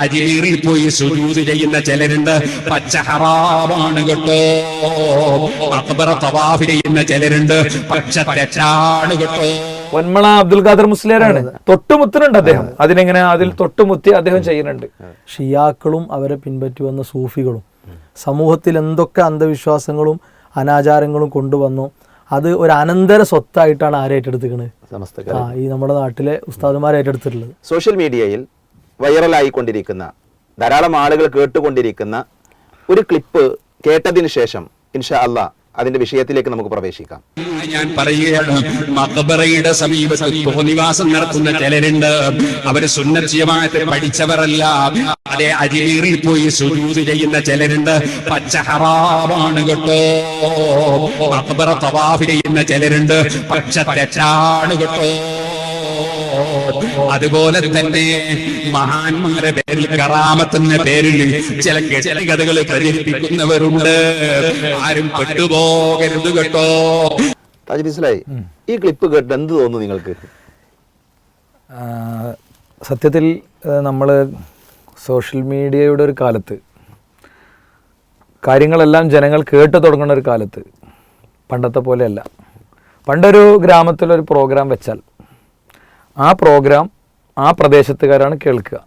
അജിലീറിൽ പോയി സുജൂത് ചെയ്യുന്ന ചിലരുണ്ട്. പച്ച ഹറാമാണ് കേട്ടോ. അക്ബറ തവാഫ് ചെയ്യുന്ന ചിലരുണ്ട്. പച്ച തെറ്റാണ് കേട്ടോ. പൊന്മള അബ്ദുൽ ഖാദർ മുസ്ലിയാരാണ്? തൊട്ടുമുത്തുന്നുണ്ട് അദ്ദേഹം. അതിനെങ്ങനെ അതിൽ തൊട്ടുമുത്തി അദ്ദേഹം ചെയ്യുന്നുണ്ട്. ഷിയാക്കളും അവരെ പിൻപറ്റി വന്ന സൂഫികളും. സമൂഹത്തിൽ എന്തൊക്കെ അന്ധവിശ്വാസങ്ങളും അനാചാരങ്ങളും കൊണ്ടുവന്നു. അത് ഒരു അനന്തര സ്വത്തായിട്ടാണ് ആരേറ്റെടുത്തിരിക്കുന്നത് ഈ നമ്മുടെ നാട്ടിലെ ഉസ്താദുമാർ ഏറ്റെടുത്തിട്ടുള്ളത്. സോഷ്യൽ മീഡിയയിൽ വൈറലായിക്കൊണ്ടിരിക്കുന്ന ധാരാളം ആളുകൾ കേട്ടുകൊണ്ടിരിക്കുന്ന ഒരു ക്ലിപ്പ് കേട്ടതിന് ശേഷം ഇൻഷാ അല്ലാ അതിന്റെ വിഷയത്തിലേക്ക് നമുക്ക് പ്രവേശിക്കാം. ഞാൻ പറയുകയാണ് മക്ബറയുടെ സമീപത്ത് തോന്നിവാസം നടത്തുന്ന ചിലരുണ്ട്. അവർ സുന്നത്തിയമായിട്ട് പഠിച്ചവരല്ല. അതേ അരിയേറി പോയി സുജൂത് ചെയ്യുന്ന ചിലരുണ്ട്. പച്ച ഹറാമാണ് കേട്ടോ. മക്ബറ തവാഫ് ചെയ്യുന്ന ചിലരുണ്ട്. പച്ച തെറ്റാണ് കേട്ടോ. അതുപോലെ തന്നെ മഹാന്മാരെ പേരിൽ കറാമത്തിന്റെ പേരിൽ ചില കഥകൾ പ്രചരിപ്പിക്കുന്നവരുണ്ട്. ആരും പെട്ടുപോകരുത് കേട്ടോ. മനസ്സിലായി ഈ ക്ലിപ്പ് കേട്ട് എന്ത് തോന്നുന്നു നിങ്ങൾക്ക്? സത്യത്തിൽ നമ്മൾ സോഷ്യൽ മീഡിയയുടെ ഒരു കാലത്ത് കാര്യങ്ങളെല്ലാം ജനങ്ങൾ കേട്ട് തുടങ്ങുന്ന ഒരു കാലത്ത് പണ്ടത്തെ പോലെയല്ല. പണ്ടൊരു ഗ്രാമത്തിലൊരു പ്രോഗ്രാം വെച്ചാൽ ആ പ്രോഗ്രാം ആ പ്രദേശത്തുകാരാണ് കേൾക്കുക.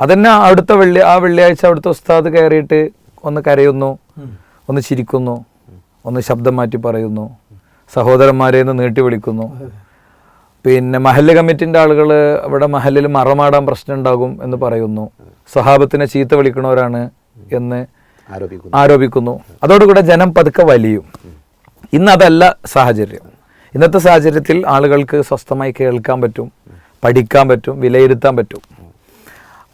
അതന്നെ അവിടുത്തെ വെള്ളി ആ വെള്ളിയാഴ്ച അവിടുത്തെ ഉസ്താദ് കയറിയിട്ട് ഒന്ന് കരയുന്നു ഒന്ന് ചിരിക്കുന്നു ഒന്ന് ശബ്ദം മാറ്റി പറയുന്നു സഹോദരന്മാരെ നിന്ന് നീട്ടി വിളിക്കുന്നു. പിന്നെ മഹല്ല് കമ്മിറ്റിന്റെ ആളുകൾ അവിടെ മഹല്ലിൽ മറമാടാൻ പ്രശ്നം ഉണ്ടാകും എന്ന് പറയുന്നു. സഹാബത്തിനെ ചീത്ത വിളിക്കണവരാണ് എന്ന് ആരോപിക്കുന്നു. ആരോപിക്കുന്നു. അതോടുകൂടെ ജനം പതുക്കെ വലിയും. ഇന്ന് അതല്ല സാഹചര്യം. ഇന്നത്തെ സാഹചര്യത്തിൽ ആളുകൾക്ക് സ്വസ്ഥമായി കേൾക്കാൻ പറ്റും പഠിക്കാൻ പറ്റും വിലയിരുത്താൻ പറ്റും.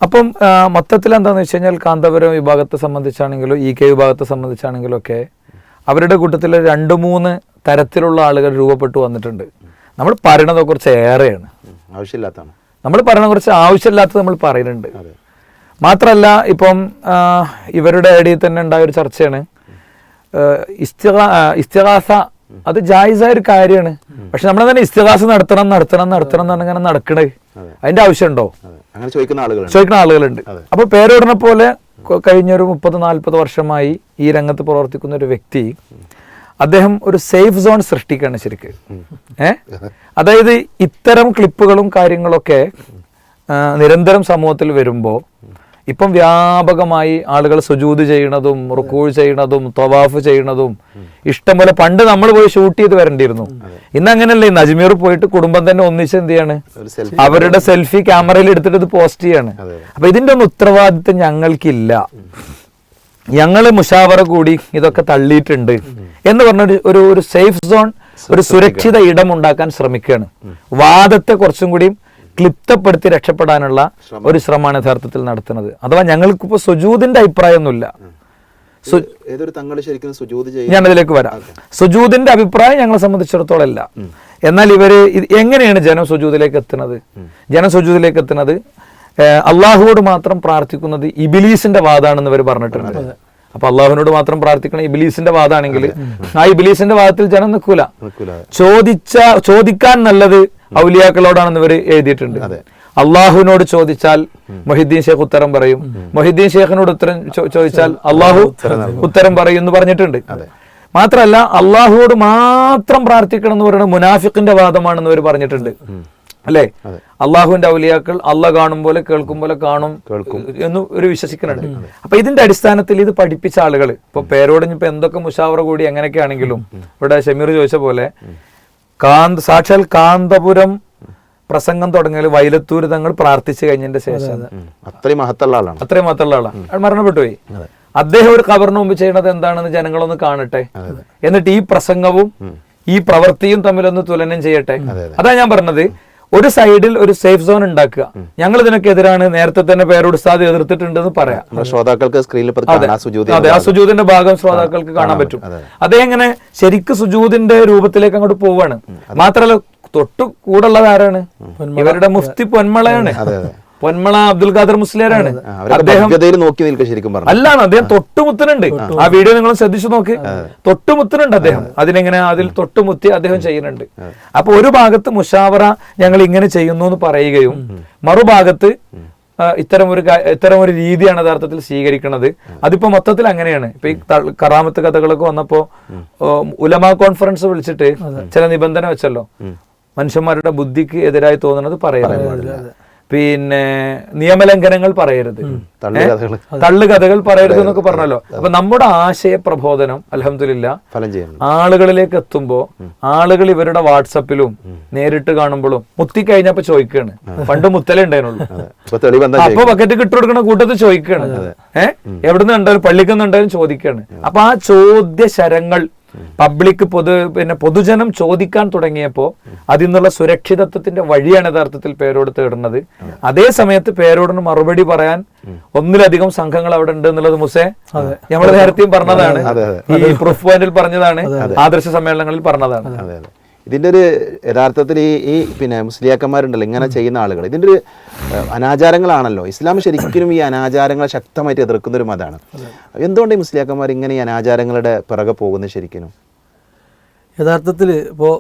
അപ്പം മൊത്തത്തിൽ എന്താണെന്ന് വെച്ച് കഴിഞ്ഞാൽ കാന്തപുരം വിഭാഗത്തെ സംബന്ധിച്ചാണെങ്കിലും ഇ കെ വിഭാഗത്തെ സംബന്ധിച്ചാണെങ്കിലും ഒക്കെ അവരുടെ കൂട്ടത്തിൽ രണ്ട് മൂന്ന് തരത്തിലുള്ള ആളുകൾ രൂപപ്പെട്ടു വന്നിട്ടുണ്ട്. നമ്മൾ പറയണതെ കുറച്ച് ഏറെയാണ്. ആവശ്യമില്ലാത്തതാണ്. നമ്മൾ പറയണ കുറച്ച് ആവശ്യമില്ലാത്തത് നമ്മൾ പറയുന്നുണ്ട് മാത്രല്ല മാത്രമല്ല ഇപ്പം ഇവരുടെ ഇടയിൽ തന്നെ ഉണ്ടായ ഒരു ചർച്ചയാണ് ഇസ്തിഹാസ അത് ജായിസായ ഒരു കാര്യമാണ്. പക്ഷെ നമ്മൾ തന്നെ ഇസ്തിഹാസ് നടത്തണം നടത്തണം നടത്തണം എന്നാണ് ഇങ്ങനെ നടക്കണേ. അതിന്റെ ആവശ്യമുണ്ടോ? ഉണ്ടോ അങ്ങനെ ചോദിക്കുന്ന ആളുകളുണ്ട്. ചോദിക്കുന്ന ആളുകളുണ്ട്. അപ്പൊ പേരോടനെ പോലെ കഴിഞ്ഞൊരു മുപ്പത് നാൽപ്പത് വർഷമായി ഈ രംഗത്ത് പ്രവർത്തിക്കുന്ന ഒരു വ്യക്തി അദ്ദേഹം ഒരു സേഫ് സോൺ സൃഷ്ടിക്കുകയാണ് ശരിക്ക്. ഏ? അതായത് ഇത്തരം ക്ലിപ്പുകളും കാര്യങ്ങളൊക്കെ നിരന്തരം സമൂഹത്തിൽ വരുമ്പോൾ ഇപ്പം വ്യാപകമായി ആളുകൾ സുജൂത് ചെയ്യണതും റുക്കൂൾ ചെയ്യണതും തവാഫ് ചെയ്യണതും. ഇഷ്ടംപോലെ പണ്ട് നമ്മൾ പോയി ഷൂട്ട് ചെയ്ത് വരേണ്ടിയിരുന്നു. ഇന്ന് അങ്ങനല്ലേ ഇന്ന് അജ്മീർ പോയിട്ട് കുടുംബം തന്നെ ഒന്നിച്ച് എന്ത് ചെയ്യാണ്? അവരുടെ സെൽഫി ക്യാമറയിൽ എടുത്തിട്ട് ഇത് പോസ്റ്റ് ചെയ്യാണ്. അപ്പൊ ഇതിന്റെ ഒന്നും ഉത്തരവാദിത്വം ഞങ്ങൾക്കില്ല. ഞങ്ങൾ മുഷാവറ കൂടി ഇതൊക്കെ തള്ളിയിട്ടുണ്ട് എന്ന് പറഞ്ഞ ഒരു- ഒരു ഒരു സേഫ് സോൺ ഒരു സുരക്ഷിത ഇടം ഉണ്ടാക്കാൻ ശ്രമിക്കുകയാണ്. വാദത്തെ കുറച്ചും കൂടിയും ക്ലിപ്തപ്പെടുത്തി രക്ഷപ്പെടാനുള്ള ഒരു ശ്രമമാണ് യഥാർത്ഥത്തിൽ നടത്തുന്നത്. അഥവാ ഞങ്ങൾക്കിപ്പോ സുജൂദിന്റെ അഭിപ്രായമൊന്നുമില്ല. ഞാനതിലേക്ക് വരാം. സുജൂദിന്റെ അഭിപ്രായം ഞങ്ങളെ സംബന്ധിച്ചിടത്തോളം അല്ല എന്നാൽ ഇവർ എങ്ങനെയാണ് ജനം സുജൂദിലേക്ക് എത്തുന്നത്? ജനം സുജൂദിലേക്ക് എത്തുന്നത് അള്ളാഹുവോട് മാത്രം പ്രാർത്ഥിക്കുന്നത് ഇബിലീസിന്റെ വാദാണെന്ന് ഇവർ പറഞ്ഞിട്ടുണ്ട്. അപ്പൊ അള്ളാഹുവിനോട് മാത്രം പ്രാർത്ഥിക്കണം ഇബിലീസിന്റെ വാദാണെങ്കിൽ ആ ഇബിലീസിന്റെ വാദത്തിൽ ജനം നിൽക്കൂല. ചോദിച്ച ചോദിക്കാൻ നല്ലത് ഔലിയാക്കളോടാണെന്ന് ഇവർ എഴുതിയിട്ടുണ്ട്. അള്ളാഹുവിനോട് ചോദിച്ചാൽ മൊഹിദ്ദീൻ ഷേഖ് ഉത്തരം പറയും. മൊഹിദ്ദീൻ ഷേഖിനോട് ഉത്തരം ചോദിച്ചാൽ അള്ളാഹു ഉത്തരം പറയും എന്ന് പറഞ്ഞിട്ടുണ്ട്. മാത്രമല്ല അള്ളാഹുവോട് മാത്രം പ്രാർത്ഥിക്കണം എന്ന് പറയുന്നത് മുനാഫിക്കിന്റെ വാദമാണെന്ന് അവർ പറഞ്ഞിട്ടുണ്ട്. അല്ലേ? അള്ളാഹുവിന്റെ ഔലിയാക്കൾ അള്ള കാണും പോലെ കേൾക്കും പോലെ കാണും കേൾക്കും. എന്ന് ഒരു വിശ്വസിക്കുന്നുണ്ട്. അപ്പൊ ഇതിന്റെ അടിസ്ഥാനത്തിൽ ഇത് പഠിപ്പിച്ച ആളുകൾ ഇപ്പൊ പേരോട് ഇപ്പൊ എന്തൊക്കെ മുഷാവറ കൂടി എങ്ങനെയൊക്കെ ആണെങ്കിലും ഇവിടെ ഷമീർ ചോദിച്ച പോലെ കാന്ത സാക്ഷാൽ കാന്തപുരം പ്രസംഗം തുടങ്ങിയാൽ വൈലത്തൂർ തങ്ങൾ പ്രാർത്ഥിച്ചു കഴിഞ്ഞതിന്റെ ശേഷം. അത്രയും മഹത്തുള്ള ആളാണ്. അത്രയും മഹത്തുള്ള ആളാണ് അയാൾ മരണപ്പെട്ടു പോയി. അദ്ദേഹം ഒരു കബറിന് മുമ്പ് ചെയ്യണത് എന്താണെന്ന് ജനങ്ങളൊന്ന് കാണട്ടെ. എന്നിട്ട് ഈ പ്രസംഗവും ഈ പ്രവൃത്തിയും തമ്മിലൊന്ന് തുലനം ചെയ്യട്ടെ. അതാ ഞാൻ പറഞ്ഞത്. ഒരു സൈഡിൽ ഒരു സേഫ് സോൺ ഉണ്ടാക്കുക. ഞങ്ങൾ ഇതിനൊക്കെ എതിരാണ്. നേരത്തെ തന്നെ പേരോട് ഉസ്താദ് എതിർത്തിട്ടുണ്ടെന്ന് പറയാം. ശ്രോതാക്കൾക്ക് സ്ക്രീനിൽ അതെ. ആ സുജൂദിന്റെ ഭാഗം ശ്രോതാക്കൾക്ക് കാണാൻ പറ്റും. അതേ. എങ്ങനെ ശരിക്ക് സുജൂതിന്റെ രൂപത്തിലേക്ക് അങ്ങോട്ട് പോവാണ്. മാത്രല്ല തൊട്ട് കൂടുള്ളത് ആരാണ്? ഇവരുടെ മുഫ്തി പൊന്മളയാണ്. പൊന്മള അബ്ദുൽ ഖാദർ മുസ്ലിയാരാണ്. അദ്ദേഹം നോക്കി നിൽക്കുക ശരിക്കും പറഞ്ഞു അല്ലാണ് അദ്ദേഹം തൊട്ടുമുത്തനുണ്ട്. ആ. വീഡിയോ നിങ്ങൾ ശ്രദ്ധിച്ചു നോക്ക്. തൊട്ടുമുത്തനുണ്ട് അദ്ദേഹം. അതിനെങ്ങനെ അതിൽ തൊട്ടുമുത്തി അദ്ദേഹം ചെയ്യുന്നുണ്ട്. അപ്പൊ ഒരു ഭാഗത്ത് മുഷാവറ ഞങ്ങൾ ഇങ്ങനെ ചെയ്യുന്നു എന്ന് പറയുകയും മറുഭാഗത്ത് ഇത്തരം ഒരു ഇത്തരം ഒരു രീതിയാണ് യഥാർത്ഥത്തിൽ സ്വീകരിക്കുന്നത്. അതിപ്പോ മൊത്തത്തിൽ അങ്ങനെയാണ്. ഇപ്പൊ ഈ കറാമത്ത് കഥകളൊക്കെ വന്നപ്പോ ഉലമ കോൺഫറൻസ് വിളിച്ചിട്ട് ചില നിബന്ധന വെച്ചല്ലോ. മനുഷ്യന്മാരുടെ ബുദ്ധിക്ക് എതിരായി തോന്നുന്നത് പറയരുത് പിന്നെ നിയമലംഘനങ്ങൾ പറയരുത്? തള്ളുകഥകൾ. പറയരുത് എന്നൊക്കെ പറഞ്ഞല്ലോ. അപ്പൊ നമ്മുടെ ആശയ പ്രബോധനം അലഹമില്ല ഫലം ചെയ്യുന്നു. ആളുകളിലേക്ക് എത്തുമ്പോ ആളുകൾ ഇവരുടെ വാട്സപ്പിലും നേരിട്ട് കാണുമ്പോഴും മുത്തിക്കഴിഞ്ഞപ്പോ ചോദിക്കാണ്. പണ്ട് മുത്തലേ ഉണ്ടായിരുന്നുള്ളൂ. അതെ. ഇപ്പൊ തെളിവെന്താ അപ്പൊ ബക്കറ്റ് കിട്ടുകൊടുക്കുന്ന കൂട്ടത്തിൽ ചോദിക്കാണ്. ഏഹ് എവിടുന്ന് ഉണ്ടായാലും പള്ളിക്കുന്ന് ഉണ്ടായാലും ചോദിക്കാണ്. അപ്പൊ ആ ചോദ്യ ശരങ്ങൾ പബ്ലിക് പൊതു പിന്നെ പൊതുജനം ചോദിക്കാൻ തുടങ്ങിയപ്പോൾ അതിൽ നിന്നുള്ള സുരക്ഷിതത്വത്തിന്റെ വഴിയാണ് യഥാർത്ഥത്തിൽ പേരോട് തേടുന്നത്. അതേ സമയത്ത് പേരോടിന് മറുപടി പറയാൻ ഒന്നിലധികം സംഘങ്ങൾ അവിടെ ഉണ്ട് എന്നുള്ളത് മുസേ നമ്മൾ നേരത്തെയും പറഞ്ഞതാണ്. ഈ പ്രൂഫ് പോയിന്റിൽ പറഞ്ഞതാണ്. ആദർശ സമ്മേളനങ്ങളിൽ പറഞ്ഞതാണ്. അതെ ഒരു യഥാർത്ഥത്തിൽ ഈ ഈ പിന്നെ മുസ്ലിയാക്കന്മാരുണ്ടല്ലോ ഇങ്ങനെ ചെയ്യുന്ന ആളുകൾ ഇതിന്റെ ഒരു അനാചാരങ്ങളാണല്ലോ. ഇസ്ലാം ശരിക്കും ഈ അനാചാരങ്ങളെ ശക്തമായിട്ട് എതിർക്കുന്ന ഒരു മതമാണ്. എന്തുകൊണ്ട് ഈ മുസ്ലിയാക്കന്മാർ ഇങ്ങനെ ഈ അനാചാരങ്ങളുടെ പിറകെ പോകുന്നത് ശരിക്കും യഥാർത്ഥത്തിൽ ഇപ്പോൾ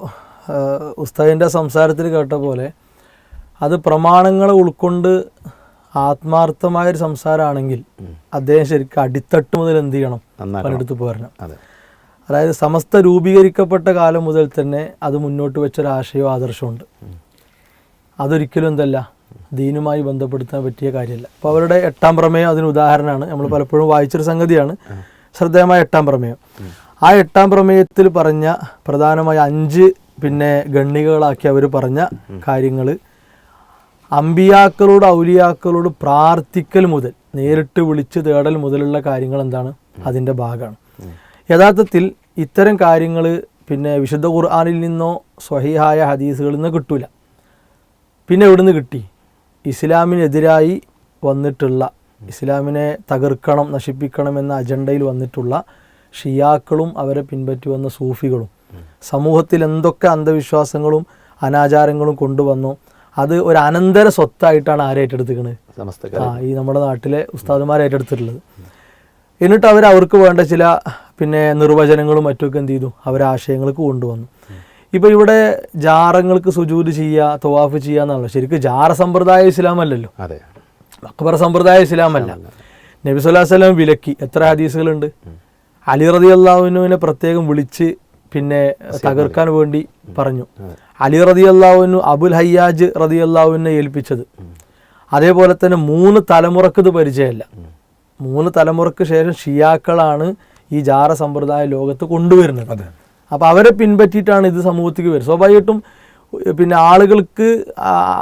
ഉസ്താദിന്റെ സംസാരത്തിൽ കേട്ട പോലെ അത് പ്രമാണങ്ങളെ ഉൾക്കൊണ്ട് ആത്മാർത്ഥമായൊരു സംസാരമാണെങ്കിൽ അദ്ദേഹം ശരിക്കും അടിത്തട്ട് മുതൽ എന്ത് ചെയ്യണം. പലയിടത്ത് പോരണം. അതായത് സമസ്ത രൂപീകരിക്കപ്പെട്ട കാലം മുതൽ തന്നെ അത് മുന്നോട്ട് വെച്ചൊരു ആശയവും ആദർശമുണ്ട് അതൊരിക്കലും എന്തല്ല ദീനുമായി ബന്ധപ്പെടുത്താൻ പറ്റിയ കാര്യമല്ല. അപ്പോൾ അവരുടെ എട്ടാം പ്രമേയം അതിന് ഉദാഹരണമാണ്. നമ്മൾ പലപ്പോഴും വായിച്ചൊരു സംഗതിയാണ് ശ്രദ്ധേയമായ എട്ടാം പ്രമേയം. ആ എട്ടാം പ്രമേയത്തിൽ പറഞ്ഞ പ്രധാനമായ അഞ്ച് പിന്നെ ഗണ്ണികകളാക്കി അവർ പറഞ്ഞ കാര്യങ്ങൾ അമ്പിയാക്കളോട് ഔലിയാക്കളോട് പ്രാർത്ഥിക്കൽ മുതൽ നേരിട്ട് വിളിച്ച് തേടൽ മുതലുള്ള കാര്യങ്ങൾ എന്താണ്? അതിന്റെ ഭാഗമാണ്. യഥാർത്ഥത്തിൽ ഇത്തരം കാര്യങ്ങൾ പിന്നെ വിശുദ്ധ ഖുർആാനിൽ നിന്നോ സ്വഹീഹായ ഹദീസുകളിൽ നിന്നോ കിട്ടൂല. പിന്നെ എവിടുന്ന് കിട്ടി? ഇസ്ലാമിനെതിരായി വന്നിട്ടുള്ള ഇസ്ലാമിനെ തകർക്കണം നശിപ്പിക്കണം എന്ന അജണ്ടയിൽ വന്നിട്ടുള്ള ഷിയാക്കളും അവരെ പിൻപറ്റി വന്ന സൂഫികളും. സമൂഹത്തിൽ എന്തൊക്കെ അന്ധവിശ്വാസങ്ങളും അനാചാരങ്ങളും കൊണ്ടുവന്നു അത് ഒരു അനന്തര സ്വത്തായിട്ടാണ് ആരെ ഏറ്റെടുത്തിരിക്കുന്നത് സമസ്തക്കാർ ആ ഈ നമ്മുടെ നാട്ടിലെ ഉസ്താദുമാരേറ്റെടുത്തിട്ടുള്ളത് എന്നിട്ട് അവർ അവർക്ക് വേണ്ട ചില പിന്നെ നിർവചനങ്ങളും മറ്റുമൊക്കെ എന്ത് ചെയ്തു? അവർ ആശയങ്ങൾക്ക് കൊണ്ടുവന്നു. ഇപ്പോൾ ഇവിടെ ജാറങ്ങൾക്ക് സുജൂത് ചെയ്യുക തവാഫ് ചെയ്യുക എന്നാണല്ലോ. ശരിക്കും ജാറ സമ്പ്രദായ ഇസ്ലാം അല്ലല്ലോ. അതെ. അക്ബർ സമ്പ്രദായ ഇസ്ലാമല്ല നബി സ്വല്ലല്ലാഹു അലൈഹി വസല്ലം വിലക്കി. എത്ര ഹദീസുകളുണ്ട്? അലി റതി അള്ളാഹുവിനെ പ്രത്യേകം വിളിച്ച് പിന്നെ തകർക്കാൻ വേണ്ടി പറഞ്ഞു. അലി റതി അള്ളാഹുവിനു അബുൽ ഹയ്യാജ് റതി അള്ളാഹുവിനെ ഏൽപ്പിച്ചത്. അതേപോലെ തന്നെ മൂന്ന് തലമുറയ്ക്ക് ഇത് പരിചയമല്ല. മൂന്ന് തലമുറയ്ക്ക് ശേഷം ഷിയാക്കളാണ് ഈ ജാറ സമ്പ്രദായ ലോകത്ത് കൊണ്ടുവരുന്നത്. അപ്പോൾ അവരെ പിൻപറ്റിയിട്ടാണ് ഇത് സമൂഹത്തിലേക്ക് വരുന്നത്. സ്വാഭാവികമായിട്ടും പിന്നെ ആളുകൾക്ക്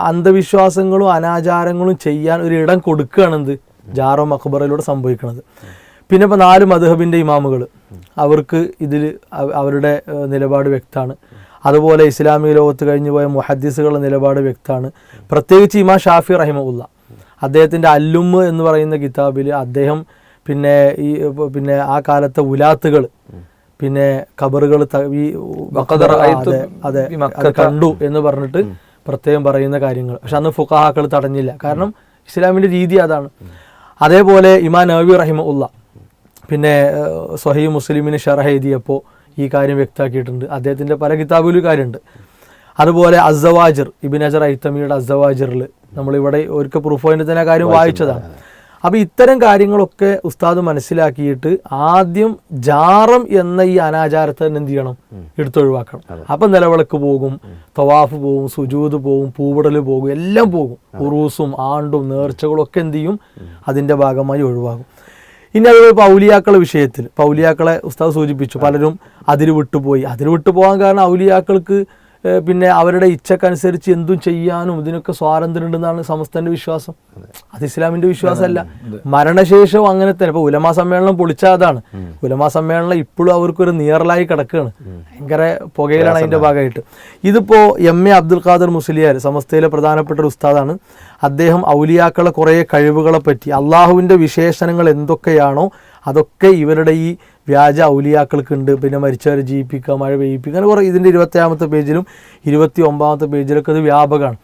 അന്ധവിശ്വാസങ്ങളും അനാചാരങ്ങളും ചെയ്യാൻ ഒരു ഇടം കൊടുക്കുകയാണ് എന്ത്? ജാറോ മക്ബറയിലൂടെ സംഭവിക്കുന്നത്. പിന്നെ ഇപ്പോൾ നാല് മധുഹബിന്റെ ഇമാമുകൾ. അവർക്ക് ഇതിൽ അവരുടെ നിലപാട് വ്യക്തമാണ്. അതുപോലെ ഇസ്ലാമിക ലോകത്ത് കഴിഞ്ഞു പോയ മുഹദ്ദീസുകളുടെ നിലപാട് വ്യക്തമാണ്. പ്രത്യേകിച്ച് ഇമാ ഷാഫി റഹിമുല്ല അദ്ദേഹത്തിന്റെ അല്ലുമ്മ് എന്ന് പറയുന്ന കിതാബിൽ അദ്ദേഹം പിന്നെ ഈ പിന്നെ ആ കാലത്തെ ഉലാത്തുകൾ പിന്നെ ഖബറുകൾ ഈ അതെ കണ്ടു എന്ന് പറഞ്ഞിട്ട് പ്രത്യേകം പറയുന്ന കാര്യങ്ങൾ പക്ഷെ അന്ന് ഫുഖാഹാക്കൾ തടഞ്ഞില്ല. കാരണം ഇസ്ലാമിന്റെ രീതി അതാണ്. അതേപോലെ ഇമാൻ നബി റഹിമ ഉള്ള പിന്നെ സ്വഹീ മുസ്ലിമിന് ഷറഹ എഴുതിയപ്പോൾ ഈ കാര്യം വ്യക്തമാക്കിയിട്ടുണ്ട്. അദ്ദേഹത്തിന്റെ പല കിതാബിലും കാര്യമുണ്ട്. അതുപോലെ അസവാജിർ ഇബിൻ അജർ ഐത്തമിയുടെ അസവാജിറിൽ നമ്മളിവിടെ ഒരിക്കൽ പ്രൂഫ് പോയിന്റ് തന്നെ കാര്യം വായിച്ചതാണ്. അപ്പൊ ഇത്തരം കാര്യങ്ങളൊക്കെ ഉസ്താദ് മനസ്സിലാക്കിയിട്ട് ആദ്യം ജാറം എന്ന ഈ അനാചാരത്തെ തന്നെ എന്ത് ചെയ്യണം? എടുത്തൊഴിവാക്കണം. അപ്പം നിലവിളക്ക് പോകും തവാഫ് പോകും സുജൂത് പോകും പൂവിടൽ പോകും എല്ലാം പോകും. ഉറൂസും ആണ്ടും നേർച്ചകളൊക്കെ എന്ത് ചെയ്യും? അതിന്റെ ഭാഗമായി ഒഴിവാകും. ഇനി അതുപോലെ പൗലിയാക്കളെ വിഷയത്തിൽ പൗലിയാക്കളെ ഉസ്താദ് സൂചിപ്പിച്ചു പലരും അതിൽ വിട്ടുപോയി. അതിൽ വിട്ടുപോകാൻ കാരണം ഔലിയാക്കൾക്ക് പിന്നെ അവരുടെ ഇച്ഛക്കനുസരിച്ച് എന്തും ചെയ്യാനും ഇതിനൊക്കെ സ്വാതന്ത്ര്യം ഉണ്ടെന്നാണ് സമസ്തന്റെ വിശ്വാസം. അത് ഇസ്ലാമിന്റെ വിശ്വാസമല്ല. മരണശേഷവും അങ്ങനെ തന്നെ. ഇപ്പൊ ഉലമാ സമ്മേളനം പൊളിച്ച അതാണ്. ഉലമാ സമ്മേളനം ഇപ്പോഴും അവർക്കൊരു നിയറലായി കിടക്കുകയാണ് ഭയങ്കര പുകയിലാണ് അതിന്റെ ഭാഗമായിട്ട്. ഇതിപ്പോ എം എ അബ്ദുൽ ഖാദർ മുസ്ലിയാർ സമസ്തയിലെ പ്രധാനപ്പെട്ട ഒരു ഉസ്താദാണ്. അദ്ദേഹം ഔലിയാക്കളെ കുറേ കഴിവുകളെ പറ്റി അള്ളാഹുവിന്റെ വിശേഷണങ്ങൾ എന്തൊക്കെയാണോ അതൊക്കെ ഇവരുടെ ഈ വ്യാജ ഔലിയാക്കൾക്ക് ഉണ്ട് പിന്നെ മരിച്ചവരെ ജീവിപ്പിക്കുക മഴ പെയ്യിപ്പിക്കുക. അങ്ങനെ കുറേ ഇതിന്റെ ഇരുപത്തിയാമത്തെ പേജിലും ഇരുപത്തി ഒമ്പതാമത്തെ പേജിലൊക്കെ അത് വ്യാപകമാണ്.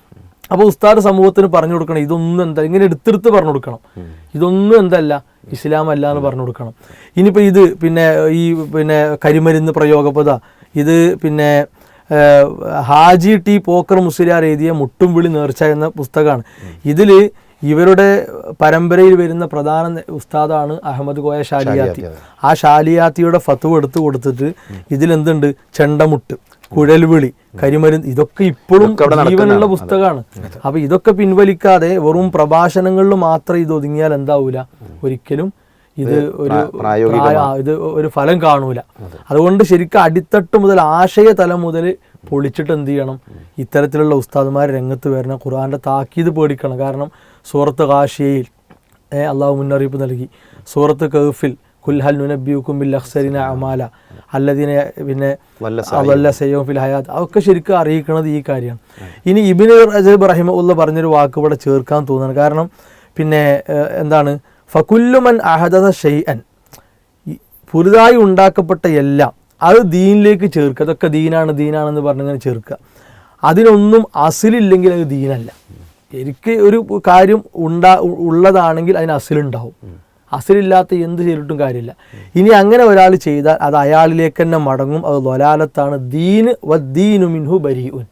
അപ്പോൾ ഉസ്താദ് സമൂഹത്തിന് പറഞ്ഞു കൊടുക്കണം ഇതൊന്നും എന്താ ഇങ്ങനെ എടുത്തെടുത്ത് പറഞ്ഞു കൊടുക്കണം. ഇതൊന്നും എന്തല്ല ഇസ്ലാം അല്ല എന്ന് പറഞ്ഞു കൊടുക്കണം. ഇനിയിപ്പോൾ ഇത് പിന്നെ ഈ പിന്നെ കരിമരുന്ന് പ്രയോഗപത ഇത് പിന്നെ ഹാജി ടി പോക്കർ മുസ്ലിയാർ എഴുതിയ മുട്ടും വിളി നേർച്ച എന്ന പുസ്തകമാണ്. ഇതിൽ ഇവരുടെ പരമ്പരയിൽ വരുന്ന പ്രധാന ഉസ്താദാണ് അഹമ്മദ് കോയ ഷാലിയാത്തി ആ ഷാലിയാത്തിയുടെ ഫത്തുവ എടുത്തു കൊടുത്തിട്ട് ഇതിലെന്തുണ്ട്? ചെണ്ടമുട്ട് കുഴൽവിളി കരിമരുന്ന് ഇതൊക്കെ ഇപ്പോഴും ജീവനുള്ള പുസ്തകമാണ്. അപ്പൊ ഇതൊക്കെ പിൻവലിക്കാതെ വെറും പ്രഭാഷണങ്ങളിൽ മാത്രം ഇത് ഒതുങ്ങിയാൽ എന്താവൂല? ഒരിക്കലും ഇത് ഒരു ഇത് ഒരു ഫലം കാണൂല. അതുകൊണ്ട് ശരിക്കും അടിത്തട്ട് മുതൽ ആശയ തലം മുതൽ പൊളിച്ചിട്ട് എന്ത് ചെയ്യണം? ഇത്തരത്തിലുള്ള ഉസ്താദുമാർ രംഗത്ത് വരണം ഖുർആന്റെ താക്കീത് പേടിക്കണം. കാരണം സൂറത്ത് കാശിയയിൽ അള്ളാഹു മുന്നറിയിപ്പ് നൽകി. സൂറത്ത് കൗഫിൽ കുൽഹൽ നുനബ്ബിയുക്കും ബിൽ അഖ്സരിന അമാല അല്ലതിനെ പിന്നെ വല്ല സയ്യോം ഫിൽ ഹയാത്ത്. അതൊക്കെ ശരിക്കും അറിയിക്കുന്നത് ഈ കാര്യമാണ്. ഇനി ഇബിന് റജബ് റഹിമുള്ള പറഞ്ഞൊരു വാക്ക് ഇവിടെ ചേർക്കാൻ തോന്നുന്നു കാരണം പിന്നെ എന്താണ്? ഫകുല്ലുമൻ അഹദ ഷെയ്അൻ പുതുതായി ഉണ്ടാക്കപ്പെട്ട എല്ലാം അത് ദീനിലേക്ക് ചേർക്കുക. അതൊക്കെ ദീനാണ് ദീനാണെന്ന് പറഞ്ഞങ്ങനെ ചേർക്കുക. അതിനൊന്നും അസിലില്ലെങ്കിൽ അത് ദീനല്ല. എനിക്ക് ഒരു കാര്യം ഉണ്ടാ ഉള്ളതാണെങ്കിൽ അതിന് അസിലുണ്ടാവും. അസിലില്ലാത്ത എന്ത് ചെയ്തിട്ടും കാര്യമില്ല. ഇനി അങ്ങനെ ഒരാൾ ചെയ്താൽ അത് അയാളിലേക്ക് തന്നെ മടങ്ങും. അത് ലൊലാലത്താണ് ദീന് വദ്ദീനു മിൻഹു ബരീഉൻ.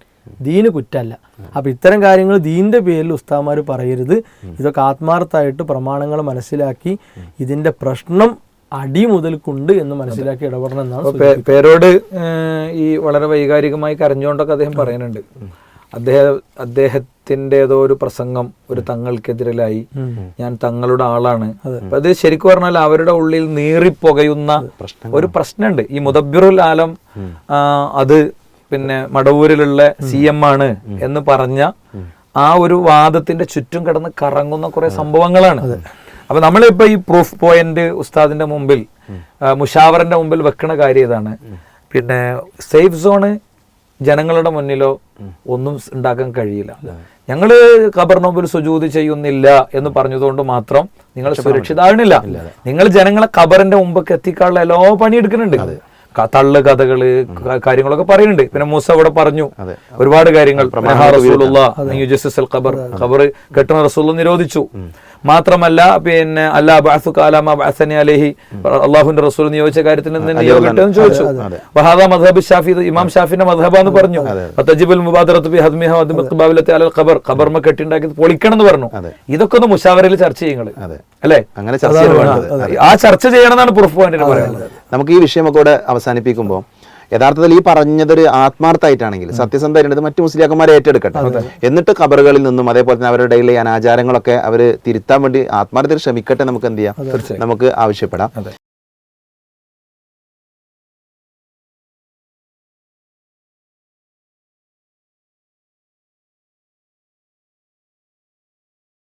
ദീന് കുറ്റല്ല അപ്പം ഇത്തരം കാര്യങ്ങൾ ദീന്റെ പേരിൽ ഉസ്താമാർ പറയരുത്. ഇതൊക്കെ ആത്മാർത്ഥമായിട്ട് പ്രമാണങ്ങൾ മനസ്സിലാക്കി ഇതിന്റെ പ്രശ്നം അടി മുതൽക്കുണ്ട് എന്ന് മനസ്സിലാക്കി ഇടപെടണം എന്നാണ് പേരോട് ഈ വളരെ വൈകാരികമായി കരഞ്ഞുകൊണ്ടൊക്കെ അദ്ദേഹം പറയുന്നുണ്ട്. അദ്ദേഹം അദ്ദേഹത്തിന്റെതോ ഒരു പ്രസംഗം ഒരു തങ്ങൾക്കെതിരായി ഞാൻ തങ്ങളുടെ ആളാണ്. അപ്പൊ അത് ശരിക്കും പറഞ്ഞാൽ അവരുടെ ഉള്ളിൽ നീറിപ്പുകയുന്ന ഒരു പ്രശ്നമുണ്ട്. ഈ മുദബിറുൽ ആലം അത് പിന്നെ മടവൂരിലുള്ള സി എം ആണ് എന്ന് പറഞ്ഞ ആ ഒരു വാദത്തിന്റെ ചുറ്റും കിടന്ന് കറങ്ങുന്ന കുറെ സംഭവങ്ങളാണ്. അപ്പൊ നമ്മളിപ്പോ ഈ പ്രൂഫ് പോയിന്റ് ഉസ്താദിന്റെ മുമ്പിൽ മുഷാവറിന്റെ മുമ്പിൽ വെക്കണ കാര്യം ഇതാണ്. പിന്നെ സേഫ് സോണ് ജനങ്ങളുടെ മുന്നിലോ ഒന്നും ഉണ്ടാക്കാൻ കഴിയില്ല. ഞങ്ങൾ ഖബർ മുമ്പിൽ സുജൂത് ചെയ്യുന്നില്ല എന്ന് പറഞ്ഞതുകൊണ്ട് മാത്രം നിങ്ങൾ സുരക്ഷിതാകണില്ല നിങ്ങൾ ജനങ്ങളെ ഖബറിന്റെ മുമ്പൊക്കെ എത്തിക്കാനുള്ള എല്ലാ പണിയെടുക്കുന്നുണ്ട് തള്ളു കഥകൾ കാര്യങ്ങളൊക്കെ പറയുന്നുണ്ട്. പിന്നെ മൂസ ഇവിടെ പറഞ്ഞു ഒരുപാട് കാര്യങ്ങൾ. ഖബർ ഖബർ കെട്ടുന്ന റസൂൽ നിരോധിച്ചു. മാത്രമല്ല പിന്നെ അല്ലാ ബാസു കാലാമ ബാസനി അലൈഹി. അള്ളാഹുന്റെ റസൂൽ നിയോഗിച്ച കാര്യത്തിൽ നിന്ന് ചോദിച്ചു. വഹാദ ഷാഫി ഇമാം ഷാഫിന്റെ മധബാന്ന് പറഞ്ഞു. തജിബുൽ ഖബർ ഖബർമ കെട്ടിണ്ടാക്കി പൊളിക്കണം എന്ന് പറഞ്ഞു ഇതൊക്കെ ഒന്ന് മുഷാവറയിൽ ചർച്ച ചെയ്യുന്നത് അല്ലേ? അങ്ങനെ ചർച്ച ആ ചർച്ച ചെയ്യണമെന്നാണ് പ്രൂഫ് പോയിന്റ് പറയുന്നത്. നമുക്ക് ഈ വിഷയമൊക്കെ കൂടെ അവസാനിപ്പിക്കുമ്പോൾ യഥാർത്ഥത്തിൽ ഈ പറഞ്ഞതൊരു ആത്മാർത്ഥമായിട്ടാണെങ്കിൽ സത്യസന്ധമായിട്ട് മറ്റു മുസ്ലിയാക്കന്മാരെ ഏറ്റെടുക്കട്ടെ. എന്നിട്ട് ഖബറുകളിൽ നിന്നും അതേപോലെ തന്നെ അവരുടെ ഇടയിലെ അനാചാരങ്ങളൊക്കെ അവർ തിരുത്താൻ വേണ്ടി ആത്മാർത്ഥത്തിൽ ശ്രമിക്കട്ടെ നമുക്ക് എന്ത് ചെയ്യാം? നമുക്ക് ആവശ്യപ്പെടാം.